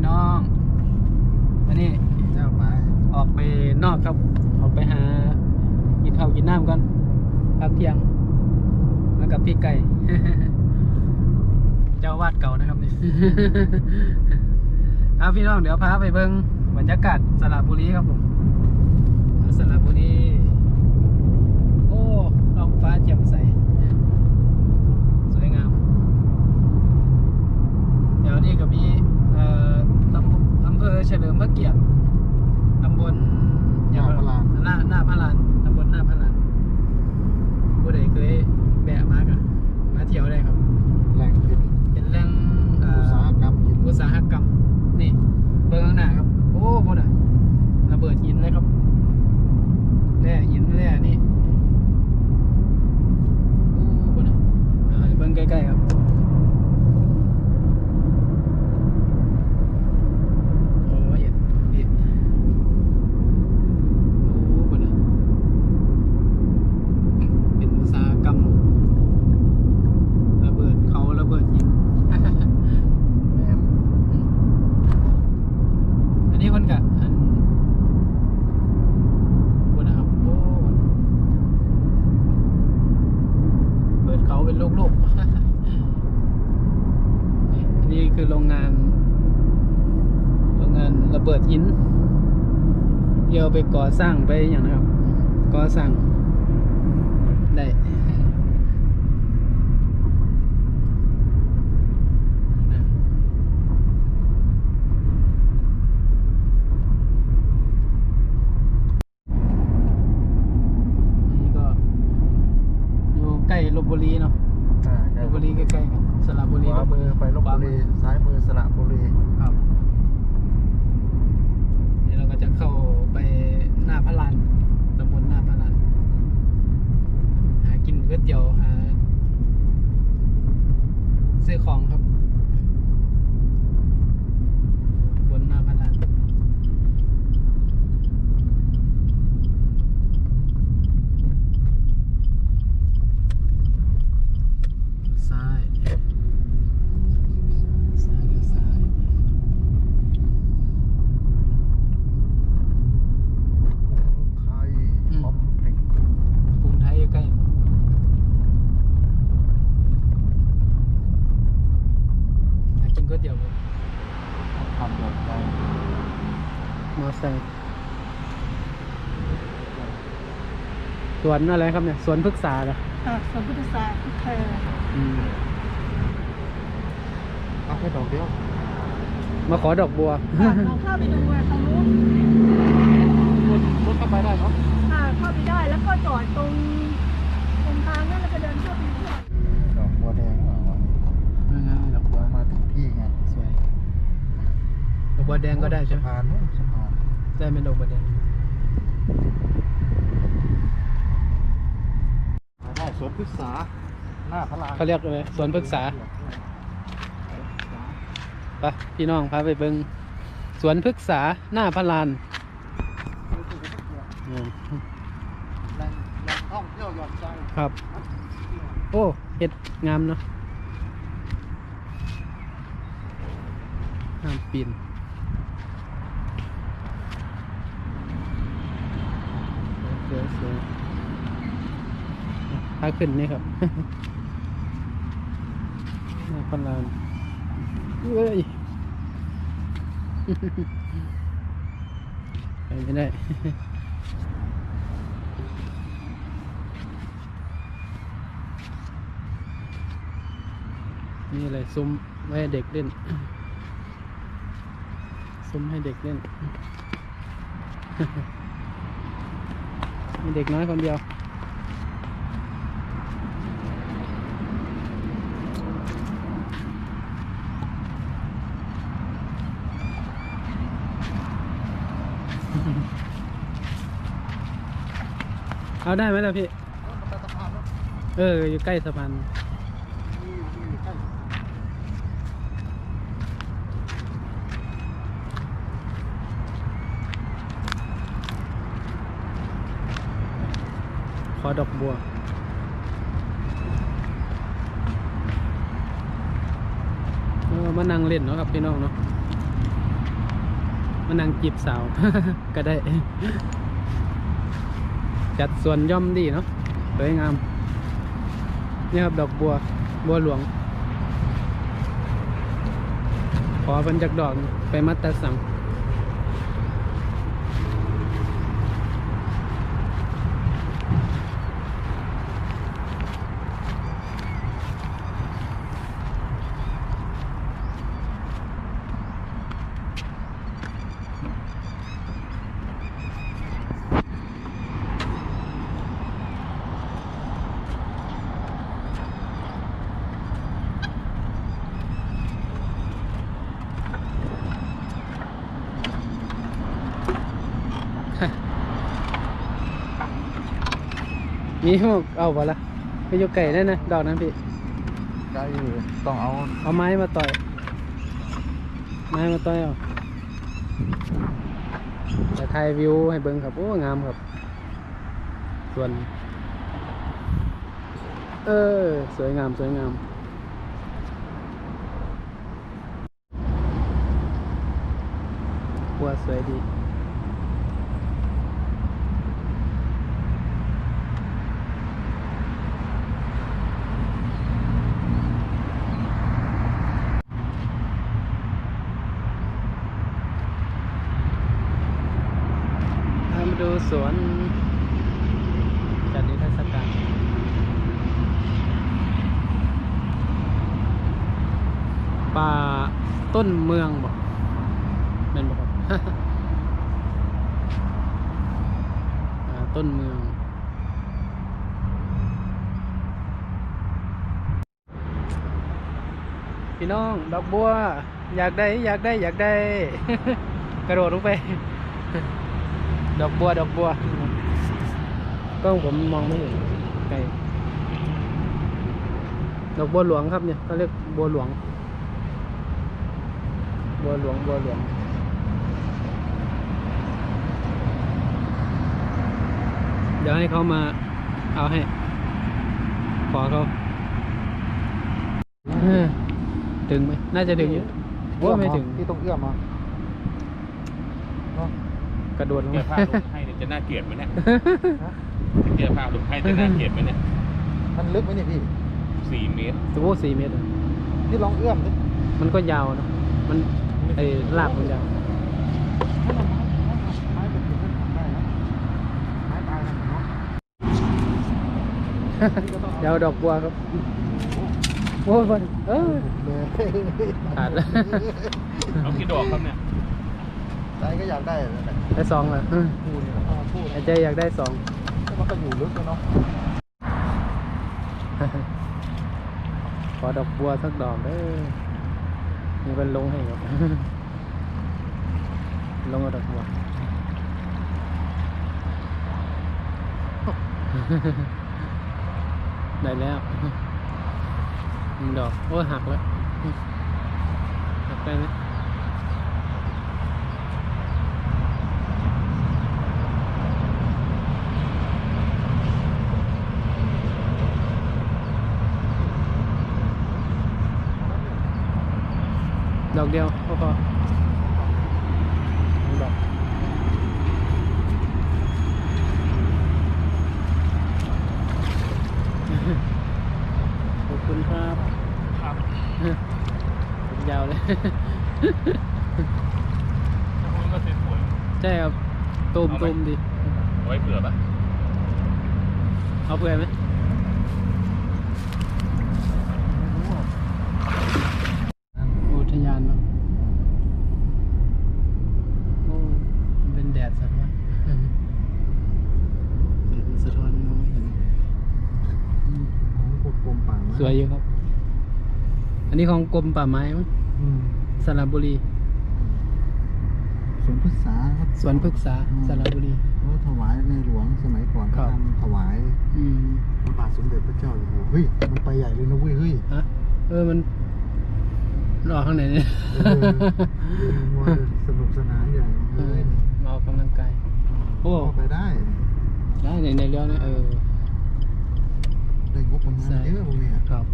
พี่น้องวันนี้เจ้าไปออกไปนอกครับ ออกไปหากินข้าวกินน้ำก่อนพักเที่ยงแล้วกับพี่ไก่ เจ้าวาดเก่านะครับนี่เอาพี่น้องเดี๋ยวพาไปเบิ้งบรรยากาศสระบุรีครับผมสระบุรีโอ้ท้องฟ้าแจ่มใสสวยงาม เดี๋ยวนี้ก็มีเอ่อตำอำเภอเฉลิมพระเกียรติตำบลอย่งหน้าหน้าพระลานตำบลหน้าพระลานผู้ใดเคยแบะมากอะมาเที่ยวได้ครับ แหล่งกิน เป็นแหล่งเอ่ อุตสา อ หกรรมกิน อุตสาหกรรม นี่เบื้องข้างหน้าครับ โอ้พุ่นอะระเบิดหินเลยครับแร่หินแร่นี่โอ้พุ่นอะอ่าเบื้องใกล้ๆครับ โอ้เห็นนี่โอ้พุ่นอะเป็นอุตสาหกรรม ระเบิดเขาระเบิดหิน แมน อันนี้คนกะอันนนะครับโอ้เปิดเขาเป็นลูกๆนี่คือโรงงาน โรงงานระเบิดหินเดี๋ยวไปก่อสร้างไปอย่างนะครับก่อสร้างได้ นี่ก็อยู่ใกล้ลบบุรีเนาะ อ่าลบบุรีใกล้ๆกันสระบุรีขวามือไปลบบุรีซ้ายมือสระบุรีครับนี่เราก็จะเข้าไปหน้าพระลานตำบลหน้าพระลานหากินก๋วยเตี๋ยวหาซื้อของครับบนหน้าพระลานซ้ายซ้ายก็ซ้าย ไทยคอมเพล็กซ์ กรุงไทยใกล้ๆอยากกินก๋วยเตี๋ยวเลย ทำแบบใจ มอไซค์ส วนอะไรครับเนี่ยสวนพฤกษาเหรอค่ะสมพุทธศาสตร์เธออืมเอาแค่ดอกเดียวมาขอดอกบัว ค่ะลองเข้าไปดูอะทางนู้นรถรถเข้าไปได้เนาะค่ะเข้าไปได้แล้วก็จอดตรงตรงทางนั่นแล้วก็เดินเข้าไปเรื่อยดอกบัวแดงเหรอวะดอกบัวเรามาถึงที่ไงสวยดอกบัวแดงก็ได้ใช่ไหมสะพานนู้นสะพานได้เป็นดอกบัวแดง มาได้ สวนพฤกษา หน้าพระลานเขาเรียกอะไรสวนพฤกษาไปพี่น้องพาไปเบิงสวนพฤกษาหน้าพระลานอืมแหล่งแหล่งท่องเที่ยวหย่อนใจครับ โอ้เห็ดงามเนาะงามปีนสวยส วยพาขึ้นนี่ครับน้าพลานเฮ้ยไปไม่ได้นี่อะไรซุ้มไว้ให้เด็กเล่น ซุ้มให้เด็กเล่น มีเด็กน้อยคนเดียว เอาได้ไหมล่ะพี่ เออ อยู่ใกล้สะพานขอดอกบัวเออมานั่งเล่นเนาะครับพี่น้องเนาะ มานั่งจีบสาว ก็ได้ จัดส่วนย่อมดีเนาะสวยงาม นี่ครับดอกบัว บัวหลวง ขอเป็นจากดอกไปมัดตะสัง มีหมกเอาบ่ละไปอยู่ไก่ได้นะดอกนั้นพี่ใกล้อยู่ต้องเอาเอาไม้มาต่อย ไม้มาต่อยเอาจะถ่ายวิวให้เบิ่งครับโอ้งามครับ ส่วน เออ สวยงามสวยงามบัวสวยดี สวนจัดนิทรรศการป่าต้นเมืองบอกเป็นบอกครับต้นเมือง พี่น้อง ดอกบัว อยากได้ อยากได้ อยากได้ กระโดดลงไป ดอกบัว ดอกบัวกล้องผมมองไม่เห็นไกลดอกบัวหลวงครับเนี่ยเขาเรียกบัวหลวง บัวหลวง บัวหลวง เดี๋ยวให้เขามาเอาให้ ขอเขาเออถึงไหมน่าจะถึงอยู่ว่าไม่ถึงที่ต้องเอื้อมมาเนาะ กระโดดลงเจอมาผ้าลงให้เนี่ยจะน่าเกลียดไหมเนี่ยเจอผ้าลงให้จะน่าเกลียดไหมเนี่ยมันลึกไหมเนี่ยพี่สี่เมตรสมมติสี่เมตรอะที่ลองเอื้อมดิมันก็ยาวเนอะมันไอ้ลากมันยาวให้มันไม้ไม้เป็นถึงขั้นทำได้นะไม้ตายนะเนาะเดี๋ยวดอกบัวครับ โอ้ยมันเออเลยขาดแล้วเอากี่ดอกครับเนี่ย ใจก็อยากได้นั่นแหละได้สองแล้วเออพูดนี่แหละเอาพูดไอ้ใจอยากได้สองแล้วมันก็อยู่ลึกเลยเนาะขอดอกบัวสักดอกเด้อนี่เป็นลงให้ครับ ลงเอาดอกบัว ได้แล้วหนึ่งดอก โอ้ยหักแล้ว หักได้ไหม ดอกเดียวก็พอหนึ่งดอกขอบคุณครับครับยาวเลยถ้าคุณก็สวยใช่ครับตูมตูมดีๆเอาไว้เผื่อปะเอาเปื่อยไหมอุทยานเนาะโอ้เป็นแดดสะท้อนแดดมันสะท้อนมองไม่เห็นอืม ของพวกกรมป่าไม้ สวยอยู่ครับ อันนี้ของกรมป่าไม้มั้งอืมสระบุรี สวนพฤกษาครับ สวนพฤกษาสระบุรีเขาถวายในหลวงสมัยก่อนครัเขาบ ทำถวายอืมพระบาทสมเด็จพระเจ้าอยู่หัวเฮ้ยมันไปใหญ่เลยนะเว้ยเฮ้ย ฮะเออมันรอข้างในเนี่ยเออเล่นมวยสนุกสนานใหญ่เอเฮ้อยมาออกกำลังกาย โอ้ เข้าไปได้ ได้ในในเรื่องนะเออ ได้งบประมาณใช่เยอะพวกเนี้ยครับ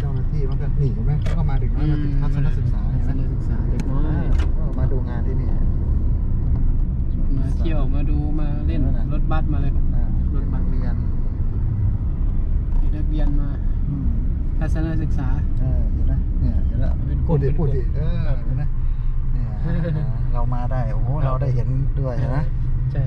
เจ้าหน้าที่มันก็หนีกันไหมเขาก็มาเด็กน้อยมาถึงทัศนศึกษาทัเห็นศไหมนศึกษาเด็กน้อยก็มาดูงานที่นี่อเที่ยวมาดูมาเล่นรถบัสมาเลยครับอ่ารถนักเรียนมีนักเรียนมาอืมทัศนศึกษาเออเห็นไหมเนี่ยเห็นแล้วเป็นกพูลุ่ดมดิเป็นพูดดิกลุ่มเออเห็นไหมเนี่ยเรามาได้โอ้โหเราได้เห็นด้วยนะใช่